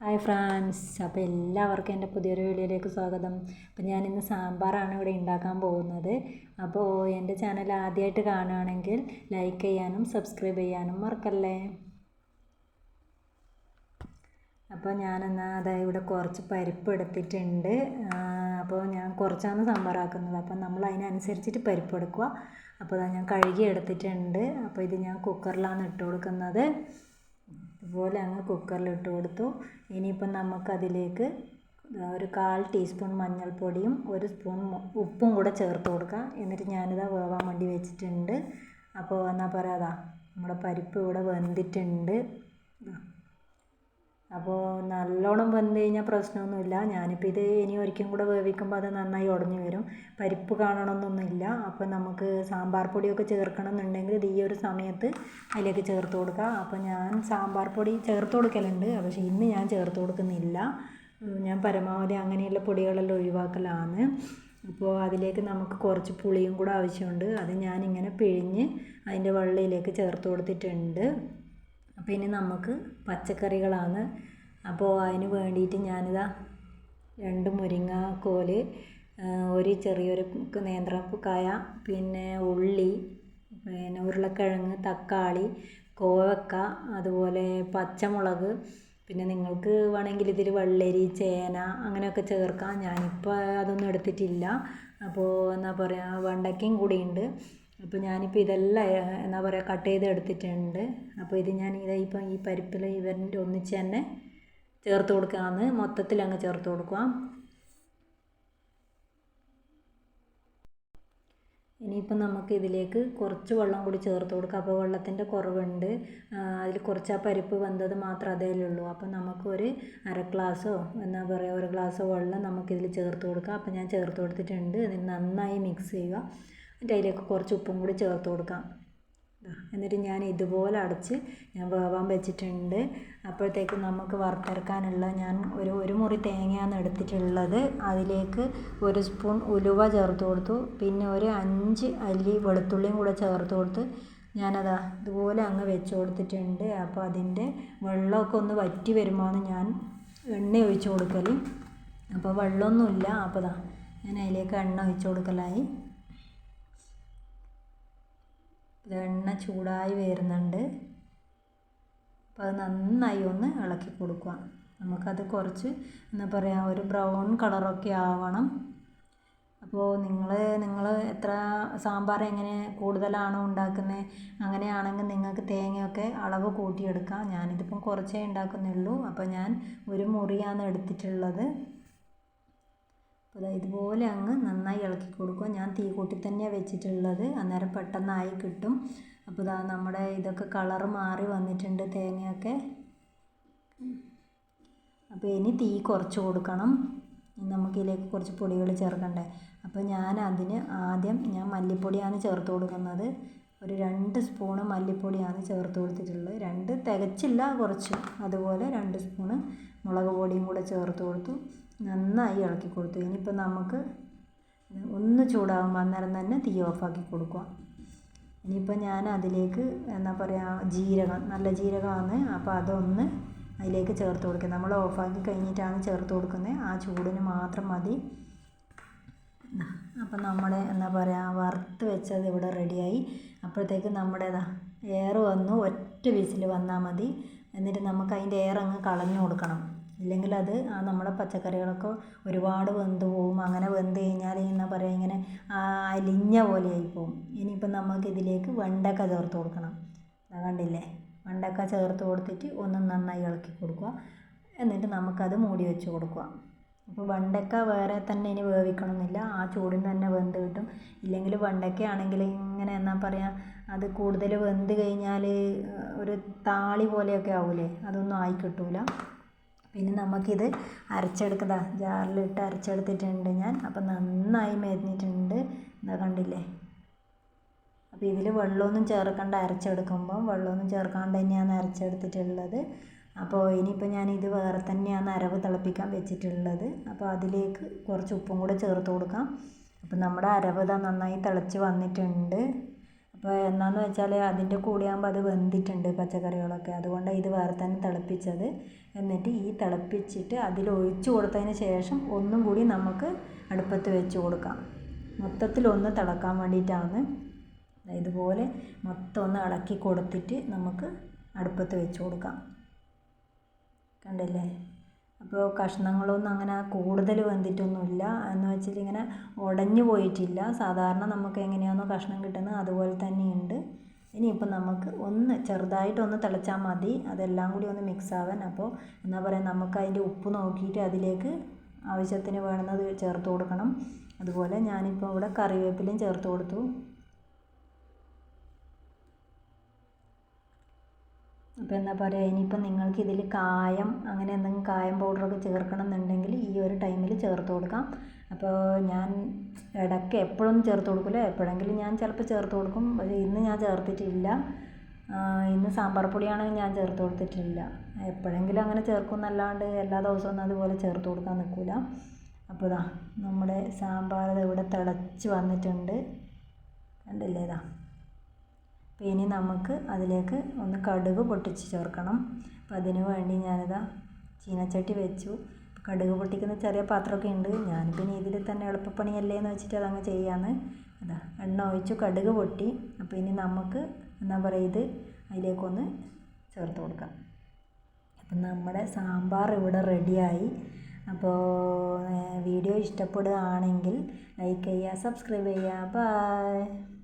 Hi France അപ്പോൾ എല്ലാവർക്കും എന്റെ പുതിയൊരു വീഡിയോയിലേക്ക് സ്വാഗതം. അപ്പോൾ ഞാനിന്ന് സാമ്പാറാണ് ഇവിടെ ഉണ്ടാക്കാൻ പോകുന്നത്. അപ്പോൾ എന്റെ ചാനൽ ആദ്യമായിട്ട് കാണുകയാണെങ്കിൽ ലൈക്ക് ചെയ്യാനും സബ്സ്ക്രൈബ് ചെയ്യാനും മറക്കല്ലേ? അപ്പോൾ ഞാനെന്നാൽ അതായത് ഇവിടെ കുറച്ച് പരിപ്പ് എടുത്തിട്ടുണ്ട്. അപ്പോൾ ഞാൻ കുറച്ചാണ് സാമ്പാറാക്കുന്നത്. അപ്പോൾ നമ്മൾ അതിനനുസരിച്ചിട്ട് പരിപ്പ് എടുക്കുക. അപ്പോൾ ഞാൻ കഴുകി എടുത്തിട്ടുണ്ട്. അപ്പോൾ ഇത് ഞാൻ കുക്കറിലാണ് ഇട്ട് കൊടുക്കുന്നത്. ഇതുപോലെ അങ്ങ് കുക്കറിൽ ഇട്ട് കൊടുത്തു. ഇനിയിപ്പം നമുക്കതിലേക്ക് ഒരു കാൽ ടീസ്പൂൺ മഞ്ഞൾപ്പൊടിയും ഒരു സ്പൂൺ ഉപ്പും കൂടെ ചേർത്ത് കൊടുക്കാം. എന്നിട്ട് ഞാനിതാ വേവാൻ വേണ്ടി വെച്ചിട്ടുണ്ട്. അപ്പോൾ എന്നാൽ പറയാതാ നമ്മുടെ പരിപ്പ് ഇവിടെ വെന്തിട്ടുണ്ട്. അപ്പോൾ നല്ലോണം വെന്ത് കഴിഞ്ഞാൽ പ്രശ്നമൊന്നുമില്ല. ഞാനിപ്പോൾ ഇത് ഇനി ഒരിക്കലും കൂടെ വേവിക്കുമ്പോൾ അത് നന്നായി ഉടഞ്ഞു വരും. പരിപ്പ് കാണണമെന്നൊന്നുമില്ല അപ്പോൾ നമുക്ക് സാമ്പാർ പൊടിയൊക്കെ ചേർക്കണം എന്നുണ്ടെങ്കിൽ ഇത് ഈ ഒരു സമയത്ത് അതിലേക്ക് ചേർത്ത് കൊടുക്കുക അപ്പോൾ ഞാൻ സാമ്പാർ പൊടി ചേർത്ത് കൊടുക്കലുണ്ട്. പക്ഷേ ഇന്ന് ഞാൻ ചേർത്ത് കൊടുക്കുന്നില്ല. ഞാൻ പരമാവധി അങ്ങനെയുള്ള പൊടികളെല്ലാം ഒഴിവാക്കലാണ്. അപ്പോൾ അതിലേക്ക് നമുക്ക് കുറച്ച് പുളിയും കൂടെ ആവശ്യമുണ്ട്. അത് ഞാനിങ്ങനെ പിഴിഞ്ഞ് അതിന്റെ വെള്ളയിലേക്ക് ചേർത്ത് കൊടുത്തിട്ടുണ്ട്. അപ്പോൾ ഇനി നമുക്ക് പച്ചക്കറികളാണ്. അപ്പോൾ അതിന് വേണ്ടിയിട്ട് ഞാനിതാ രണ്ട് മുരിങ്ങാക്കോൽ ഒരു ചെറിയൊരു നേന്ത്രക്കായ പിന്നെ ഉള്ളി പിന്നെ ഉരുളക്കിഴങ്ങ് തക്കാളി കോവക്ക അതുപോലെ പച്ചമുളക് പിന്നെ നിങ്ങൾക്ക് വേണമെങ്കിൽ ഇതിൽ വെള്ളരി ചേന അങ്ങനെയൊക്കെ ചേർക്കാം. ഞാനിപ്പോൾ അതൊന്നും എടുത്തിട്ടില്ല. അപ്പോൾ എന്താ പറയുക വെണ്ടയ്ക്കയും കൂടിയുണ്ട്. അപ്പോൾ ഞാനിപ്പോൾ ഇതെല്ലാം എന്താ പറയുക കട്ട് ചെയ്ത് എടുത്തിട്ടുണ്ട് അപ്പോൾ ഇത് ഞാൻ ഇതാ ഇപ്പം ഈ പരിപ്പിൽ ഇവരുടെ ഒന്നിച്ച് തന്നെ ചേർത്ത് കൊടുക്കാമെന്ന് മൊത്തത്തിൽ അങ്ങ് ചേർത്ത് കൊടുക്കാം. ഇനിയിപ്പം നമുക്ക് ഇതിലേക്ക് കുറച്ച് വെള്ളം കൂടി ചേർത്ത് കൊടുക്കാം. അപ്പോൾ വെള്ളത്തിന്റെ കുറവുണ്ട്. അതിൽ കുറച്ച് ആ പരിപ്പ് വെന്തത് മാത്രം അതേലുള്ളൂ അപ്പോൾ നമുക്കൊരു അര ഗ്ലാസ്സോ എന്താ പറയുക ഒരു ഗ്ലാസ്സോ വെള്ളം നമുക്കിതിൽ ചേർത്ത് കൊടുക്കാം. അപ്പോൾ ഞാൻ ചേർത്ത് കൊടുത്തിട്ടുണ്ട്. ഇതിന് നന്നായി മിക്സ് ചെയ്യുക. എന്നിട്ട് അതിലേക്ക് കുറച്ച് ഉപ്പും കൂടി ചേർത്ത് കൊടുക്കാം. എന്നിട്ട് ഞാൻ ഇതുപോലെ അടച്ച് ഞാൻ വേവാൻ വെച്ചിട്ടുണ്ട്. അപ്പോഴത്തേക്ക് നമുക്ക് വറുത്തെടുക്കാനുള്ള ഞാൻ ഒരു ഒരു മുറി തേങ്ങയാണ് എടുത്തിട്ടുള്ളത്. അതിലേക്ക് ഒരു സ്പൂൺ ഉലുവ ചേർത്ത് കൊടുത്തു. പിന്നെ ഒരു അഞ്ച് അല്ലി വെളുത്തുള്ളിയും കൂടെ ചേർത്ത് കൊടുത്ത് ഞാനതാ ഇതുപോലെ അങ്ങ് വെച്ച് കൊടുത്തിട്ടുണ്ട്. അപ്പോൾ അതിന്റെ വെള്ളമൊക്കെ ഒന്ന് വറ്റി വരുമ്പോൾ ഞാൻ എണ്ണ ഒഴിച്ച് കൊടുക്കൽ അപ്പോൾ വെള്ളമൊന്നുമില്ല. അപ്പോൾ ദാ ഞാൻ അതിലേക്ക് എണ്ണ ഒഴിച്ച് കൊടുക്കലായി. എണ്ണ ചൂടായി വരുന്നുണ്ട്. അപ്പോൾ അത് നന്നായി ഒന്ന് ഇളക്കി കൊടുക്കുക. നമുക്കത് കുറച്ച് എന്താ പറയുക ഒരു ബ്രൗൺ കളറൊക്കെ ആവണം. അപ്പോൾ നിങ്ങൾ നിങ്ങൾ എത്ര സാമ്പാർ എങ്ങനെ കൂടുതലാണോ ഉണ്ടാക്കുന്നത് അങ്ങനെയാണെങ്കിൽ നിങ്ങൾക്ക് തേങ്ങയൊക്കെ അളവ് കൂട്ടിയെടുക്കാം. ഞാനിതിപ്പം കുറച്ചേ ഉണ്ടാക്കുന്നുള്ളൂ. അപ്പോൾ ഞാൻ ഒരു മുറിയാണ് എടുത്തിട്ടുള്ളത്. അപ്പോൾ ഇതുപോലെ അങ്ങ് നന്നായി ഇളക്കി കൊടുക്കുക. ഞാൻ തീ കൂട്ടി തന്നെയാണ് വെച്ചിട്ടുള്ളത്. അന്നേരം പെട്ടെന്നായി കിട്ടും. അപ്പോൾ ഇതാ നമ്മുടെ ഇതൊക്കെ കളർ മാറി വന്നിട്ടുണ്ട് തേങ്ങയൊക്കെ. അപ്പോൾ ഇനി തീ കുറച്ച് കൊടുക്കണം. നമുക്കിതിലേക്ക് കുറച്ച് പൊടികൾ ചേർക്കണ്ടേ? അപ്പോൾ ഞാൻ അതിന് ആദ്യം ഞാൻ മല്ലിപ്പൊടിയാണ് ചേർത്ത് കൊടുക്കുന്നത്. ഒരു രണ്ട് സ്പൂണ് മല്ലിപ്പൊടിയാണ് ചേർത്ത് കൊടുത്തിട്ടുള്ളത്. രണ്ട് തികച്ചില്ല കുറച്ച്. അതുപോലെ രണ്ട് സ്പൂണ് മുളക് പൊടിയും കൂടെ ചേർത്ത് കൊടുത്തു. നന്നായി ഇളക്കി കൊടുത്തു. ഇനിയിപ്പോൾ നമുക്ക് ഒന്ന് ചൂടാകുമ്പോൾ അന്നേരം തന്നെ തീ ഓഫാക്കി കൊടുക്കുക. ഇനിയിപ്പോൾ ഞാൻ അതിലേക്ക് എന്താ പറയുക ജീരകം നല്ല ജീരകമാണ്. അപ്പോൾ അതൊന്ന് അതിലേക്ക് ചേർത്ത് കൊടുക്കുക. നമ്മൾ ഓഫാക്കി കഴിഞ്ഞിട്ടാണ് ചേർത്ത് കൊടുക്കുന്നത്. ആ ചൂടിന് മാത്രം മതി. അപ്പം നമ്മുടെ എന്താ പറയുക വറുത്ത് വെച്ചത് ഇവിടെ റെഡിയായി. അപ്പോഴത്തേക്ക് നമ്മുടെ എയർ വന്നു. ഒറ്റ വിസിൽ വന്നാൽ മതി. എന്നിട്ട് നമുക്ക് അതിന്റെ എയർ അങ്ങ് കളഞ്ഞു കൊടുക്കണം. ഇല്ലെങ്കിൽ അത് ആ നമ്മുടെ പച്ചക്കറികളൊക്കെ ഒരുപാട് വെന്ത് പോവും. അങ്ങനെ വെന്ത് കഴിഞ്ഞാൽ എന്താ പറയുക ഇങ്ങനെ അലിഞ്ഞ പോലെ ആയി പോവും ഇനിയിപ്പം നമുക്ക് ഇതിലേക്ക് വെണ്ടക്ക ചേർത്ത് കൊടുക്കണം. കണ്ടില്ലേ? വെണ്ടക്ക ചേർത്ത് കൊടുത്തിട്ട് ഒന്ന് നന്നായി ഇളക്കി കൊടുക്കുക. എന്നിട്ട് നമുക്കത് മൂടി വെച്ച് കൊടുക്കുക. അപ്പോൾ വെണ്ടയ്ക്ക വേറെ തന്നെ ഇനി വേവിക്കണമെന്നില്ല ആ ചൂടിന് തന്നെ വെന്ത് കിട്ടും. ഇല്ലെങ്കിൽ വെണ്ടയ്ക്ക ആണെങ്കിൽ ഇങ്ങനെ എന്നാ പറയുക അത് കൂടുതൽ വെന്ത് കഴിഞ്ഞാൽ ഒരു താളി പോലെയൊക്കെ ആവൂലേ? അതൊന്നും ആയി കിട്ടൂല. പിന്നെ നമുക്കിത് അരച്ചെടുക്കതാ ജാറിലിട്ട് അരച്ചെടുത്തിട്ടുണ്ട് ഞാൻ. അപ്പം നന്നായി മെരിഞ്ഞിട്ടുണ്ട് എന്താ കണ്ടില്ലേ? അപ്പോൾ ഇതിൽ വെള്ളമൊന്നും ചേർക്കണ്ട അരച്ചെടുക്കുമ്പം വെള്ളമൊന്നും ചേർക്കാണ്ട് തന്നെയാണ് അരച്ചെടുത്തിട്ടുള്ളത്. അപ്പോൾ ഇനിയിപ്പോൾ ഞാൻ ഇത് വേറെ തന്നെയാണ് അരവ് തിളപ്പിക്കാൻ വെച്ചിട്ടുള്ളത്. അപ്പോൾ അതിലേക്ക് കുറച്ച് ഉപ്പും കൂടെ ചേർത്ത് കൊടുക്കാം. അപ്പോൾ നമ്മുടെ അരവ് ഇതാ നന്നായി തിളച്ച് വന്നിട്ടുണ്ട്. അപ്പോൾ എന്താണെന്ന് വെച്ചാൽ അതിന്റെ കൂടെയാകുമ്പോൾ അത് വെന്തിട്ടുണ്ട് പച്ചക്കറികളൊക്കെ. അതുകൊണ്ടാണ് ഇത് വേറെ തന്നെ തിളപ്പിച്ചത്. എന്നിട്ട് ഈ തിളപ്പിച്ചിട്ട് അതിൽ കൊടുത്തതിന് ശേഷം ഒന്നും കൂടി നമുക്ക് അടുപ്പത്ത് വെച്ച് കൊടുക്കാം. മൊത്തത്തിൽ ഒന്ന് തിളക്കാൻ വേണ്ടിയിട്ടാണ്. ഇതുപോലെ മൊത്തം ഒന്ന് ഇളക്കി കൊടുത്തിട്ട് നമുക്ക് അടുപ്പത്ത് വെച്ച് കൊടുക്കാം. കണ്ടില്ലേ? അപ്പോൾ കഷ്ണങ്ങളൊന്നും അങ്ങനെ കൂടുതൽ വെന്തിട്ടൊന്നുമില്ല എന്ന് വെച്ചാൽ ഇങ്ങനെ ഉടഞ്ഞു പോയിട്ടില്ല. സാധാരണ നമുക്ക് എങ്ങനെയാണോ കഷ്ണം കിട്ടുന്നത് അതുപോലെ തന്നെയുണ്ട്. ഇനിയിപ്പോൾ നമുക്ക് ഒന്ന് ചെറുതായിട്ടൊന്ന് തിളച്ചാൽ മതി. അതെല്ലാം കൂടി ഒന്ന് മിക്സ് ആവാൻ. അപ്പോൾ എന്താ പറയുക നമുക്ക് അതിന്റെ ഉപ്പ് നോക്കിയിട്ട് അതിലേക്ക് ആവശ്യത്തിന് വേണമെന്നത് ചേർത്ത് കൊടുക്കണം. അതുപോലെ ഞാനിപ്പോൾ ഇവിടെ കറിവേപ്പിലയും ചേർത്ത് കൊടുത്തു. അപ്പോൾ എന്താ പറയുക ഇനിയിപ്പോൾ നിങ്ങൾക്ക് ഇതിൽ കായം അങ്ങനെ എന്തെങ്കിലും കായം പൗഡറൊക്കെ ചേർക്കണം എന്നുണ്ടെങ്കിൽ ഈ ഒരു ടൈമിൽ ചേർത്ത് കൊടുക്കാം. അപ്പോൾ ഞാൻ ഇടയ്ക്ക് എപ്പോഴും ചേർത്ത് കൊടുക്കില്ല എപ്പോഴെങ്കിലും ഞാൻ ചിലപ്പോൾ ചേർത്ത് കൊടുക്കും. പക്ഷേ ഇന്ന് ഞാൻ ചേർത്തിട്ടില്ല. ഇന്ന് സാമ്പാർ പൊടിയാണെങ്കിൽ ഞാൻ ചേർത്ത് കൊടുത്തിട്ടില്ല. എപ്പോഴെങ്കിലും അങ്ങനെ ചേർക്കും എന്നല്ലാണ്ട് എല്ലാ ദിവസവും അതുപോലെ ചേർത്ത് കൊടുക്കാൻ നിൽക്കില്ല അപ്പോൾ ഇതാ നമ്മുടെ സാമ്പാർ ഇവിടെ തിളച്ച് വന്നിട്ടുണ്ട്. കണ്ടില്ലേ ഇതാ അപ്പോൾ ഇനി നമുക്ക് അതിലേക്ക് ഒന്ന് കടുക് പൊട്ടിച്ച് ചേർക്കണം. അപ്പോൾ അതിന് വേണ്ടി ഞാനിതാ ചീനച്ചട്ടി വെച്ചു. കടുക് പൊട്ടിക്കുന്ന ചെറിയ പാത്രമൊക്കെ ഉണ്ട്. ഞാൻ പിന്നെ ഇതിൽ തന്നെ എളുപ്പപ്പണിയല്ലേ എന്ന് വെച്ചിട്ട് അതങ്ങ് ചെയ്യാന്ന്. അതാ എണ്ണ ഒഴിച്ചു കടുക് പൊട്ടി. അപ്പോൾ ഇനി നമുക്ക് എന്താ പറയുക ഇത് അതിലേക്കൊന്ന് ചേർത്ത് കൊടുക്കാം. അപ്പം നമ്മുടെ സാമ്പാർ ഇവിടെ റെഡിയായി. അപ്പോൾ വീഡിയോ ഇഷ്ടപ്പെടുകയാണെങ്കിൽ ലൈക്ക് ചെയ്യുക സബ്സ്ക്രൈബ് ചെയ്യുക. ബൈ.